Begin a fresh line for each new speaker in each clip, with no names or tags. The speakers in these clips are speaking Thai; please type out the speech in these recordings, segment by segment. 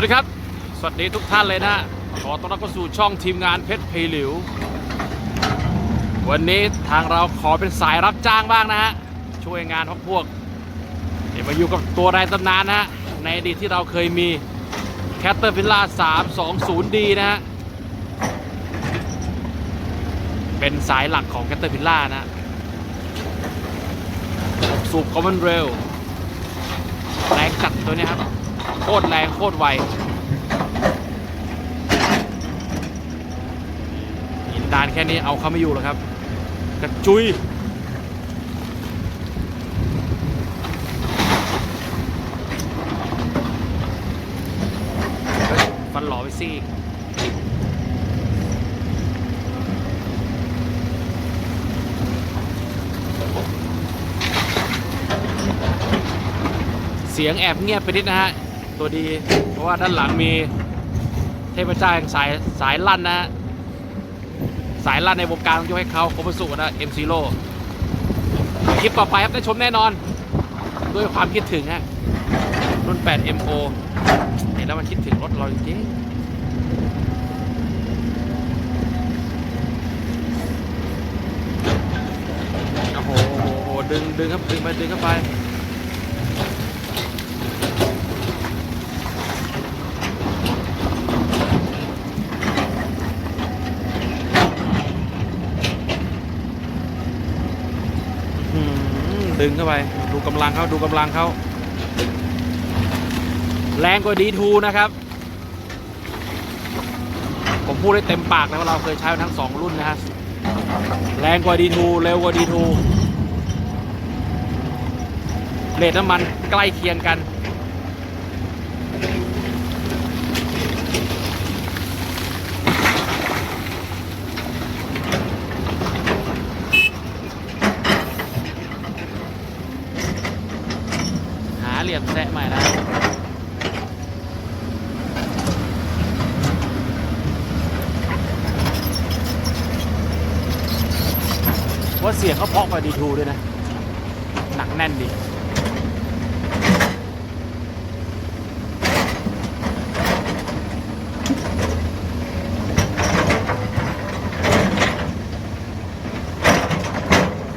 สวัสดีครับ สวัสดีทุกท่านเลยนะขอต้อนรับเข้าสู่ช่องทีมงานเพชรเพหลิว วันนี้ทางเราขอเป็นสายรับจ้างบ้างนะฮะ ช่วยงานพวกพวก เดี๋ยวมาอยู่กับตัวรายตำนานนะฮะ ในอดีตที่เราเคยมี c a t e r p i l l a r 320D นะฮะ เป็นสายหลักของ c a t e r p i l l a r นะฮะสูบ Common Rail แรงจัดตัวเนี้ยครับ โคตรแรงโคตรไวหินดานแค่นี้เอาเขาไม่อยู่หรอกครับ กระจุยฟันหล่อไปซี่เสียงแอบเงียบไปนิดนะฮะ ตัวดี เพราะว่าด้านหลังมีเทพเจ้าแห่งสายสายลั่นนะฮะสายลั่นในวงการต้องยกให้เขาโคมสุนะเอ็มซีโร่คลิปต่อไปครับได้ชมแน่นอน ด้วยความคิดถึงฮะรุ่น 8 MO เห็นแล้วมันคิดถึงรถเราจริงโอ้โหดึงดึงครับดึงไปดึงเข้าไป ดึงเข้าไป ดูกำลังเขาดูกำลังเขาแรงกว่าดีทูนะครับ ผมพูดได้เต็มปากเลยว่าเราเคยใช้ทั้งสองรุ่นนะฮะแรงกว่าดีทูเร็วกว่าดีทูเรทน้ำมันใกล้เคียงกัน หาเหลี่ยมแซะใหม่นะ ว่าเสียงเขาเพาะกว่าดีทูด้วยนะ หนักแน่นดี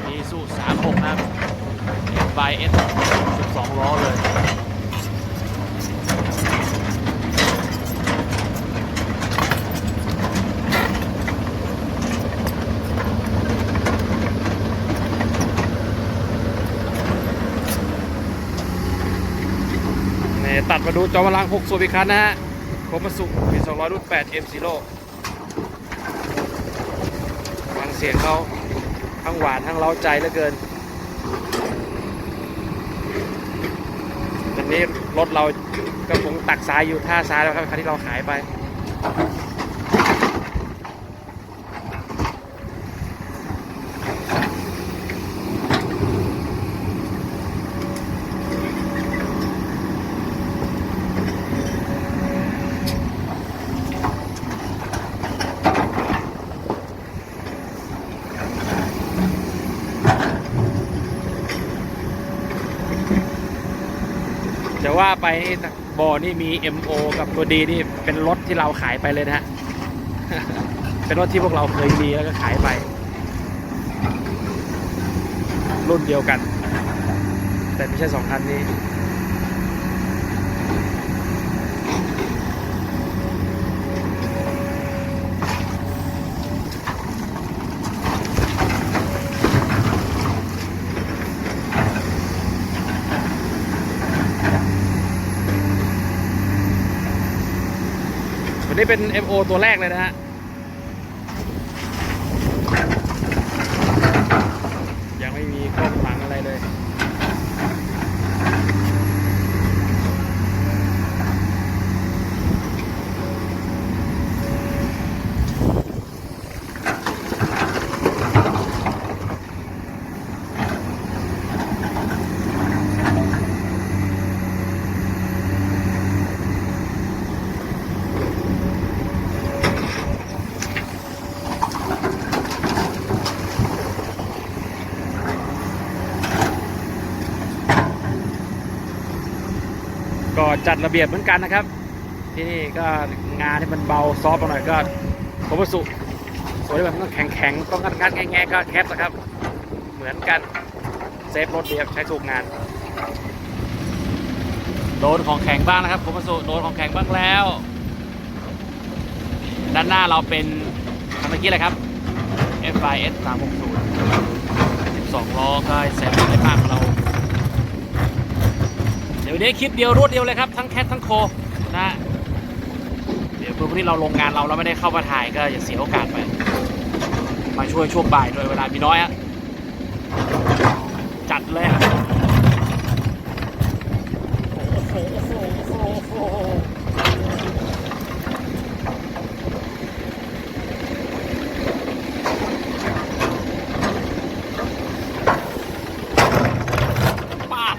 มีสู36 นะครับ by S 12 ล้อเลย นี่ตัด มาดูจอมพลัง6สูบอีกคันนะฮะคมสุปี200 รุ่น8 M Zero ฟังเสียงเขาทั้งหวานทั้งเล้าใจเหลือเกินวันนี้รถเราก็คงตักซ้ายอยู่ท่าซ้ายแล้วครับคันที่เราขายไป ว่าไปนี่บอนี่มี MO กับตัวดีนี่เป็นรถที่เราขายไปเลยนะฮะ เป็นรถที่พวกเราเคยมีแล้วก็ขายไป รุ่นเดียวกัน แต่ไม่ใช่สองคันนี้ นี่เป็น MO ตัวแรกเลยนะฮะ ยังไม่มีกล้องหลังอะไรเลย ก็จัดระเบียบเหมือนกันนะครับ ที่นี่ก็งานที่มันเบาซอฟต์หน่อยก็โคมัสุสวยแบบต้องแข็งแข็งๆต้องงัดงัดๆแง่ๆก็แคทนะครับ เหมือนกันเซฟรถเดีครับใช้ถูกงานโดนของแข็งบ้างนะครับโคมัสุโดนของแข็งบ้างแล้ว ด้านหน้าเราเป็นคันเมื่อกี้เลยครับ FIS 360 12ล้อก็แสนไม่มากของเรา ดี๋ยวนี้คลิปเดียวรวดเดียวเลยครับทั้งแคททั้งโคนะเดี๋ยวเพื่อนที่เราลงงานเราเราไม่ได้เข้ามาถ่ายก็อย่าเสียโอกาสไป มาช่วยช่วงบ่ายโดยเวลามีน้อยอะจัดเลยอะโอ้โหโอ้โหโอ้โหโอ้โหป้าด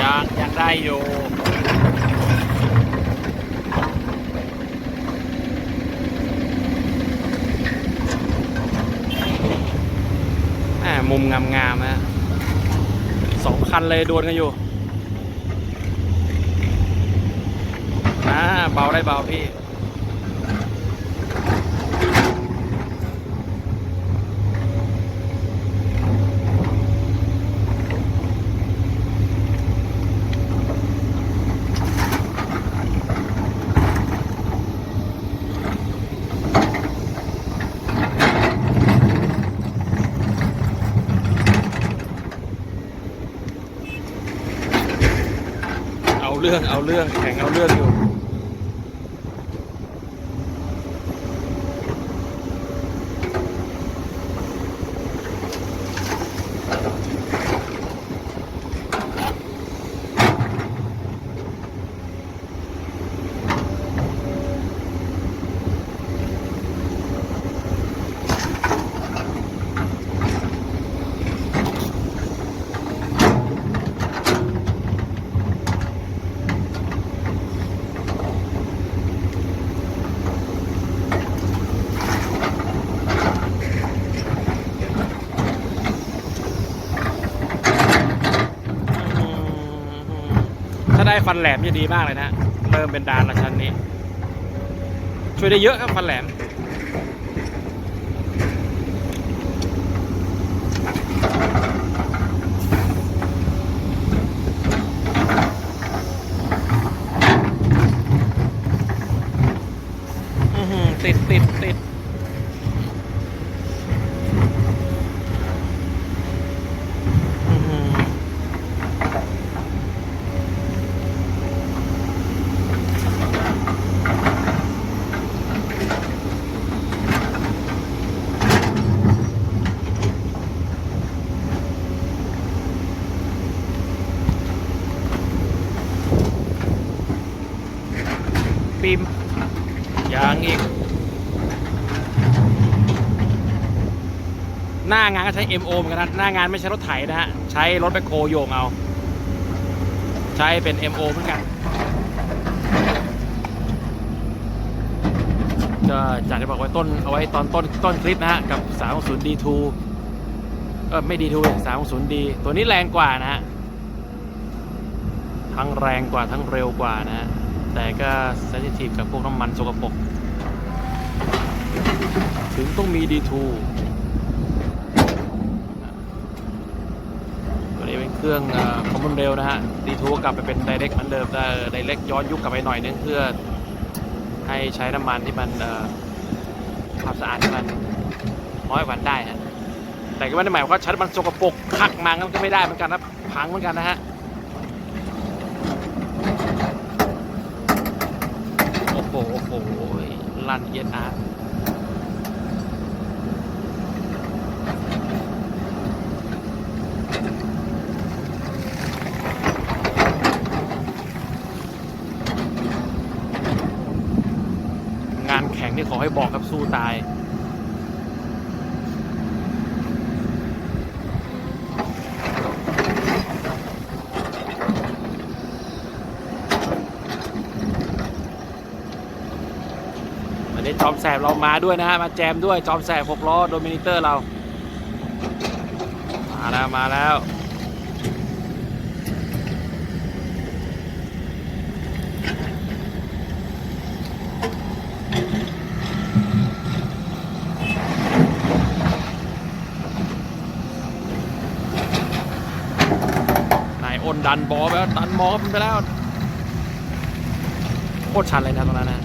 ยังยัง ได้อยู่แหมมุมงามๆนะสองคันเลยดวลกันอยู่อ่าเบาได้เบาพี่ รื่องเอาเรื่องแข่งเอาเรื่องอยู่ ฟันแหลมจะดีมากเลยนะเริ่มเป็นดานละชั้นนี้ ช่วยได้เยอะครับฟันแหลม อื้อหือติดติดติดอื้อหือ ปิมยังอีก ห น้างานก็ใช้ MO เหมือนกันนะหน้างานไม่ใช้รถไถนะฮะใช้รถแบคโคโยงเอา ใช้เป็น MO เหมือนกันก็จากที่บอกไว้ต้นเอาไว้ตอนต้นต้นคลิปนะฮะกับ 360 D2 เออไม่ D2 360D ตัวนี้แรงกว่านะฮะ ทั้งแรงกว่าทั้งเร็วกว่านะฮะ แต่ก็เซนซิทีฟกับพวกน้ำมันสกปรก ถึงต้องมี D2 ตัวนี้เป็นเค รื่องคอมมอนเรลนะฮะ D2 ก็กลับไปเป็น Direct เหมือนเดิมแต่ Direct ย้อนยุคกลับไปหน่อยนึงเพื่อให้ใช้น้ำมันที่มันความสะอาดที่มันน้อยกว่าได้ฮะแต่ก็ไม่ได้หมายความว่าใช้น้ำมันสกปรกคักมางั้นก็ไม่ได้เหมือนกันนะพังเหมือนกันนะฮะโอ้โหโอ้โหลันเอียดอาร์งานแข่ง ข็งนี่ขอให้ ผู้ตาย วันนี้จอมแสบเรามาด้วยนะฮะ มาแจมด้วยจอมแสบหกล้อโดมินิเตอร์เรา มาแล้ว มาแล้ว ดันบอไปแล้วดันมอมันไปแล้วโคตรชันเลยนะตรงนั้นนะ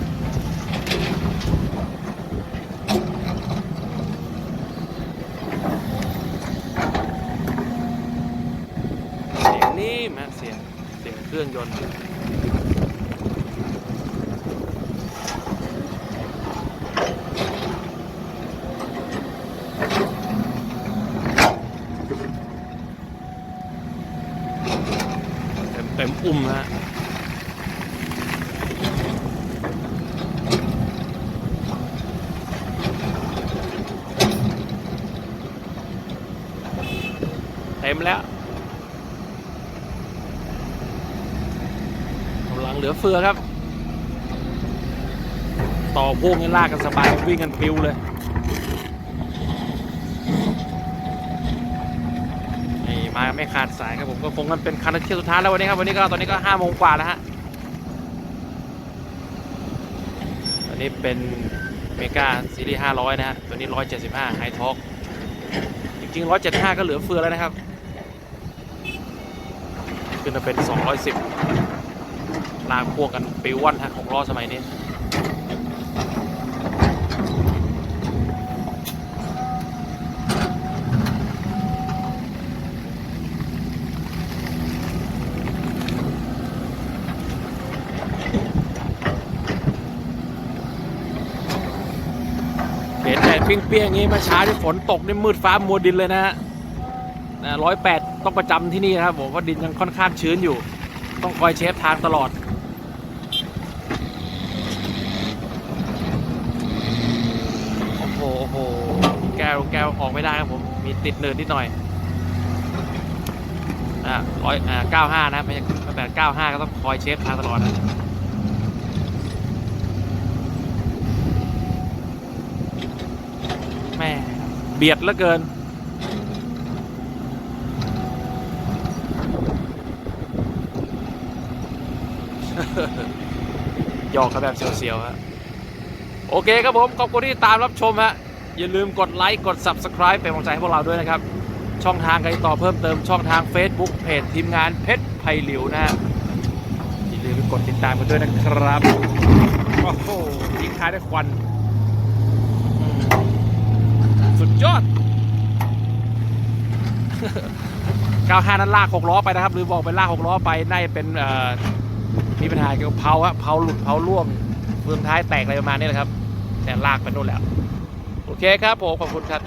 เสียงนี่มะเสียงเสียงเครื่องยนต์ มเต็มอุ้มฮะเต็มแล้วกำลังเหลือเฟือครับ ต่อพวงกันลากกันสบายวิ่งกันปิวเลยนี่ มาไม่ขาดสายครับผมก็คงกันเป็นคันเที่ยวสุดท้ายแล้ววันนี้ครับวันนี้ก็ตอนนี้ก็ห้าโมงกว่าแล้วฮะตอนนี้เป็นเมกาซีรีส์500นะฮะตัวนี้175ไฮท็อกจริงๆ175ก็เหลือเฟือแล้วนะครับ ขึ้นมาเป็น210ลากพวงกันปิววันฮะของล้อสมัยนี้ เปรี้ยงๆงี้มาเช้าที่ฝนตกนี่มืดฟ้ามัวดินเลยนะฮะร้อยแปดต้องประจำที่นี่นะครับผมเพราะดินยังค่อนข้างชื้นอยู่ ต้องคอยเช็คทางตลอดโอ้โหโอ้โหแก้วแก้วออกไม่ได้ครับผม มีติดเนินนิดหน่อยอ่าร้อยอ่าเก้าห้านะไม่ใช่แต่เก้าห้าก็ต้องคอยเช็คทางตลอดนะ แม่ เบียดเหลือเกิน หยอกกันแบบเสียวๆฮะโอเคครับผม ขอบคุณที่ตามรับชมฮะ อย่าลืมกดไลค์ กด Subscribe เป็นกำลังใจให้พวกเราด้วยนะครับ ช่องทางการติดต่อเพิ่มเติมช่องทาง Facebook เพจทีมงานเพชรไพหลิวนะฮะอย่าลืมกดติดตามกันด้วยนะครับ โอ้โหทิ้งท้ายด้วยควันอืมสุด ยอด 95 นั้นลากหกล้อไปนะครับ หรือบอกไปลากหกล้อไปน่าจะเป็นมีปัญหาเกี่ยวกับเพาฮะเพาหลุดเพาล่วงเฟืองท้ายแตกอะไรประมาณนี้แหละครับ แต่ลากไปนู่นแล้ว โอเคครับผมขอบคุณครับ